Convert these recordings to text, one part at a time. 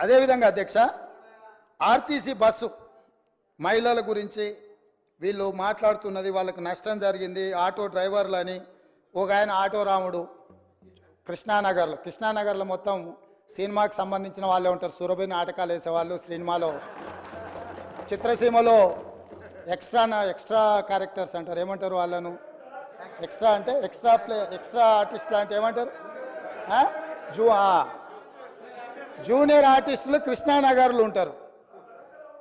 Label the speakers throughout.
Speaker 1: అదేవిధంగా అధ్యక్ష RTC bus మహిళల గురించి వీళ్ళు మాట్లాడుతున్నది వాళ్ళకు నష్టం జరిగింది. ఆటో డ్రైవర్లని ఒక ఆయన ఆటో రాముడు కృష్ణానగర్లో కృష్ణానగర్లో మొత్తం సినిమాకి సంబంధించిన వాళ్ళే ఉంటారు. సురభి నాటకాలు వేసేవాళ్ళు సినిమాలో. చిత్రసీమలో ఎక్స్ట్రా ఎక్స్ట్రా క్యారెక్టర్స్ అంటారు. ఏమంటారు వాళ్ళను? ఎక్స్ట్రా అంటే ఎక్స్ట్రా ప్లే ఎక్స్ట్రా ఆర్టిస్ట్ అంటే ఏమంటారు? జూ జూనియర్ ఆర్టిస్టులు కృష్ణానగర్లు ఉంటారు.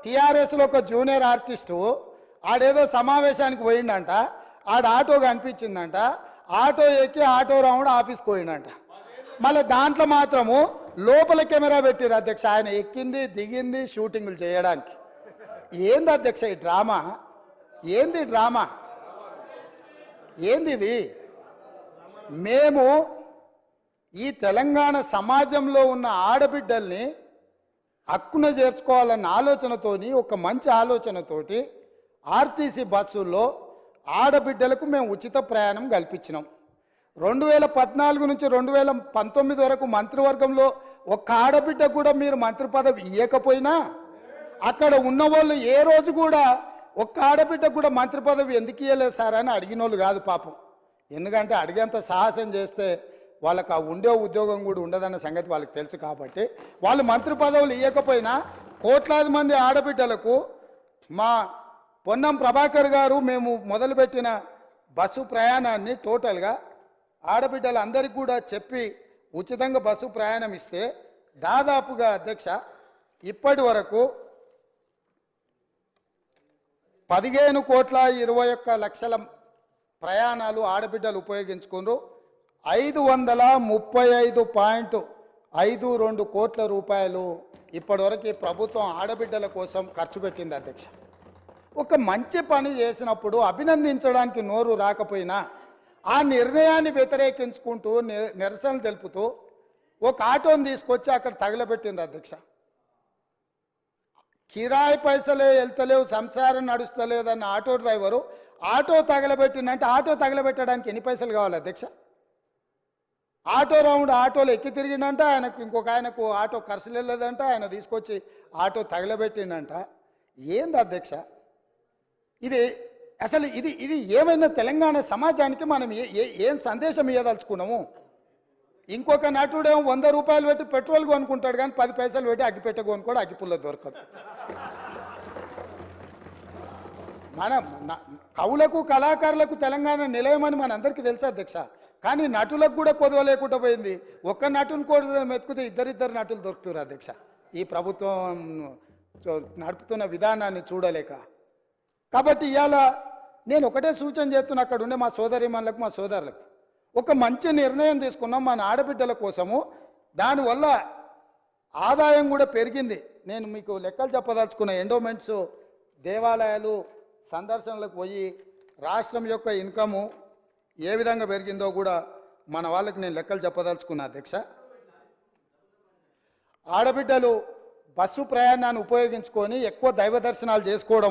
Speaker 1: టీఆర్ఎస్లో ఒక జూనియర్ ఆర్టిస్టు ఆడేదో సమావేశానికి పోయిండంట ఆడ ఆటో కనిపించిందంట ఆటో ఎక్కి ఆటో రాముడు ఆఫీస్కి పోయిండంట. మళ్ళీ దాంట్లో మాత్రము లోపల కెమెరా పెట్టారు అధ్యక్ష ఆయన ఎక్కింది దిగింది షూటింగులు చేయడానికి. ఏంది అధ్యక్ష ఈ డ్రామా? ఏంది డ్రామా? ఏంది ఇది? మేము ఈ తెలంగాణ సమాజంలో ఉన్న ఆడబిడ్డల్ని హక్కున చేర్చుకోవాలన్న ఆలోచనతోని ఒక మంచి ఆలోచనతోటి ఆర్టీసీ బస్సుల్లో ఆడబిడ్డలకు మేము ఉచిత ప్రయాణం కల్పించినాం. రెండు వేల పద్నాలుగు నుంచి రెండు వేల పంతొమ్మిది వరకు మంత్రివర్గంలో ఒక్క ఆడబిడ్డ కూడా మీరు మంత్రి పదవి ఇవ్వకపోయినా అక్కడ ఉన్న వాళ్ళు ఏ రోజు కూడా ఒక్క ఆడబిడ్డ కూడా మంత్రి పదవి ఎందుకు ఇవ్వలేదు సార్ అని అడిగిన వాళ్ళు కాదు పాపం. ఎందుకంటే అడిగేంత సాహసం చేస్తే వాళ్ళకు ఆ ఉండే ఉద్యోగం కూడా ఉండదన్న సంగతి వాళ్ళకి తెలుసు కాబట్టి వాళ్ళు మంత్రి పదవులు ఇవ్వకపోయినా కోట్లాది మంది ఆడబిడ్డలకు మా పొన్నం ప్రభాకర్ గారు మేము మొదలుపెట్టిన బస్సు ప్రయాణాన్ని టోటల్గా ఆడబిడ్డలు అందరికీ కూడా చెప్పి ఉచితంగా బస్సు ప్రయాణం ఇస్తే దాదాపుగా అధ్యక్ష ఇప్పటి వరకు పదిహేను కోట్ల ఇరవై ఒక్క లక్షల ప్రయాణాలు ఆడబిడ్డలు ఉపయోగించుకున్నారు ఐదు వందల ముప్పై ఐదు పాయింట్ ఐదు రెండు కోట్ల రూపాయలు ఇప్పటివరకు ప్రభుత్వం ఆడబిడ్డల కోసం ఖర్చు పెట్టింది అధ్యక్ష. ఒక మంచి పని చేసినప్పుడు అభినందించడానికి నోరు రాకపోయినా ఆ నిర్ణయాన్ని వ్యతిరేకించుకుంటూ ని- నిరసన తెలుపుతూ ఒక ఆటోని తీసుకొచ్చి అక్కడ తగలబెట్టింది అధ్యక్ష. కిరాయి పైసలే వెళ్తలేవు సంసారం నడుస్తలేదన్న ఆటో డ్రైవరు ఆటో తగలబెట్టిందంటే ఆటో తగలబెట్టడానికి ఎన్ని పైసలు కావాలి అధ్యక్ష? ఆటో రౌండ్ ఆటోలో ఎక్కి తిరిగిండంట ఆయనకు ఇంకొక ఆయనకు ఆటో ఖర్చు లేదంట ఆయన తీసుకొచ్చి ఆటో తగలబెట్టిండంట. ఏంది అధ్యక్ష? ఇది అసలు ఇది ఇది ఏమైనా తెలంగాణ సమాజానికి మనం ఏ- ఏ- ఏం సందేశం ఇవ్వదలుచుకున్నాము ఇంకొక నటుడేమో వంద రూపాయలు పెట్టి పెట్రోల్ కొనుక్కుంటాడు కానీ పది పైసలు పెట్టి అగ్గిపెట్ట కొనుక్కోడు అగ్గిపుల్ల దొరకదు. మన కవులకు కళాకారులకు తెలంగాణ నిలయమని మన అందరికీ తెలుసు అధ్యక్ష? కానీ నటులకు కూడా కొదవ లేకుండా పోయింది. ఒక్క నటుని కూడా మెతుకుతే ఇద్దరిద్దరు నటులు దొరుకుతారు అధ్యక్ష. ఈ ప్రభుత్వం నడుపుతున్న విధానాన్ని చూడలేక. కాబట్టి ఇవాళ నేను ఒకటే సూచన చేస్తున్నా అక్కడ ఉండే మా సోదరిమణులకు మా సోదరులకు. ఒక మంచి నిర్ణయం తీసుకున్నాం మన ఆడబిడ్డల కోసము. దానివల్ల ఆదాయం కూడా పెరిగింది. నేను మీకు లెక్కలు చెప్పదలుచుకున్న ఎండోమెంట్స్ దేవాలయాలు సందర్శనలకు పోయి రాష్ట్రం యొక్క ఇన్కము ఏ విధంగా పెరిగిందో కూడా మన వాళ్ళకి నేను లెక్కలు చెప్పదలుచుకున్నా అధ్యక్ష. ఆడబిడ్డలు బస్సు ప్రయాణాన్ని ఉపయోగించుకొని ఎక్కువ దైవ దర్శనాలు చేసుకోవడం